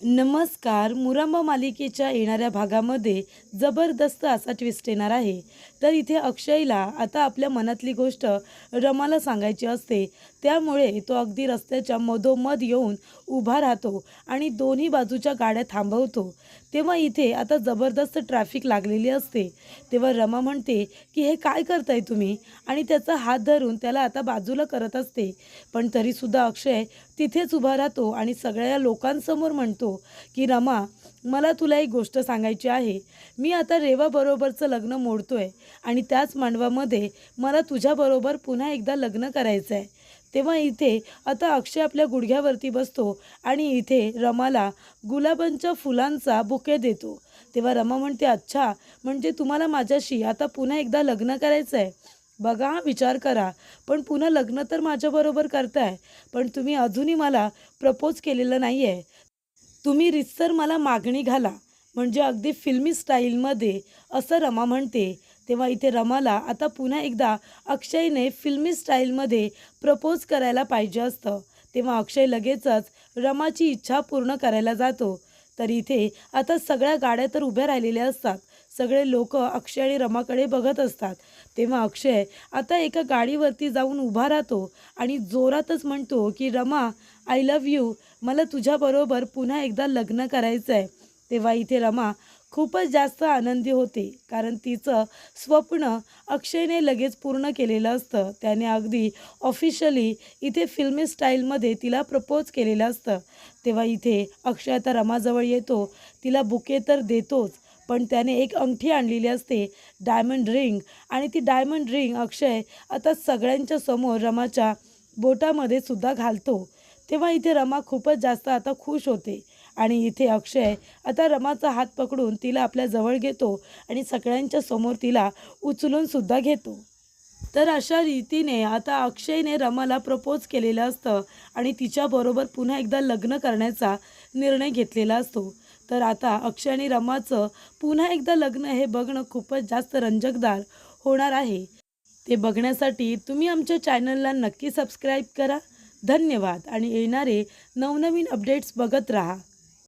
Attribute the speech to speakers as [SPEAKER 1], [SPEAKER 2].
[SPEAKER 1] नमस्कार मुरांबा मालिकेच्या येणाऱ्या भागामध्ये जबरदस्त असा ट्विस्ट येणार आहे. तर इथे अक्षयला आता आपल्या मनातली गोष्ट रमाला सांगायची असते. त्यामुळे तो अगदी रस्त्याच्या मधोमध येऊन उभा राहतो आणि दोन्ही बाजूच्या गाड्या थांबवतो. तेव्हा इथे आता जबरदस्त ट्रॅफिक लागलेली असते. तेव्हा रमा म्हणते की हे काय करताय तुम्ही? आणि त्याचा हात धरून त्याला आता बाजूला करत असते. पण तरीसुद्धा अक्षय तिथेच उभा राहतो आणि सगळ्या लोकांसमोर म्हणतो की रमा मला तुला एक गोष्ट सांगायची आहे. मी आता रेवाबरोबरचं लग्न मोडतो आहे आणि त्याच मांडवामध्ये मला तुझ्याबरोबर पुन्हा एकदा लग्न करायचं आहे तेव्हा इथे आता अक्षय आपल्या गुडघ्यावरती बसतो आणि इथे रमाला गुलाबांच्या फुलांचा बुके देतो. तेव्हा रमा म्हणते अच्छा म्हणजे तुम्हाला माझ्याशी आता पुन्हा एकदा लग्न करायचं आहे बघा विचार करा. पण पुन्हा लग्न तर माझ्याबरोबर करताय. पण तुम्ही अजूनही मला प्रपोज केलेलं नाही आहे तुम्ही रितसर मला मागणी घाला. म्हणजे अगदी फिल्मी स्टाईलमध्ये असं रमा म्हणते. तेव्हा इथे रमाला आता पुन्हा एकदा अक्षयने फिल्मी स्टाईलमध्ये प्रपोज करायला पाहिजे असतं. तेव्हा अक्षय लगेचच रमाची इच्छा पूर्ण करायला जातो. तर इथे आता सगळ्या गाड्या तर उभ्या राहिलेल्या असतात. सगळे लोक अक्षय आणि रमाकडे बघत असतात. तेव्हा अक्षय आता एका गाडीवरती जाऊन उभा राहतो आणि जोरातच म्हणतो की रमा आय लव्ह यू मला तुझ्याबरोबर पुन्हा एकदा लग्न करायचं आहे तेव्हा इथे रमा खूपच जास्त आनंदी होते कारण तिचं स्वप्न अक्षयने लगेच पूर्ण केलेलं असतं. त्याने अगदी ऑफिशियली इथे फिल्मी स्टाईलमध्ये तिला प्रपोज केलेलं असतं. तेव्हा इथे अक्षय आता रमाजवळ येतो. तिला बुके तर देतोच पण त्याने एक अंगठी आणलेली असते डायमंड रिंग आणि ती डायमंड रिंग अक्षय आता सगळ्यांच्या समोर रमाच्या बोटामध्ये सुद्धा घालतो. तेव्हा इथे रमा खूपच जास्त आता खुश होते. आणि इथे अक्षय आता रमाचा हात पकडून तिला आपल्या जवळ घेतो आणि सगळ्यांच्या समोर तिला उचलून सुद्धा घेतो. तर अशा रीतीने आता अक्षयने रमाला प्रपोज केलेलं असतं आणि तिच्याबरोबर पुन्हा एकदा लग्न करण्याचा निर्णय घेतलेला असतो. तर आता अक्षय आणि रमाचं पुन्हा एकदा लग्न हे बघणं खूपच जास्त रंजकदार होणार आहे. ते बघण्यासाठी तुम्ही आमच्या चॅनलला नक्की सबस्क्राईब करा. धन्यवाद आणि येणारे नवनवीन अपडेट्स बघत राहा.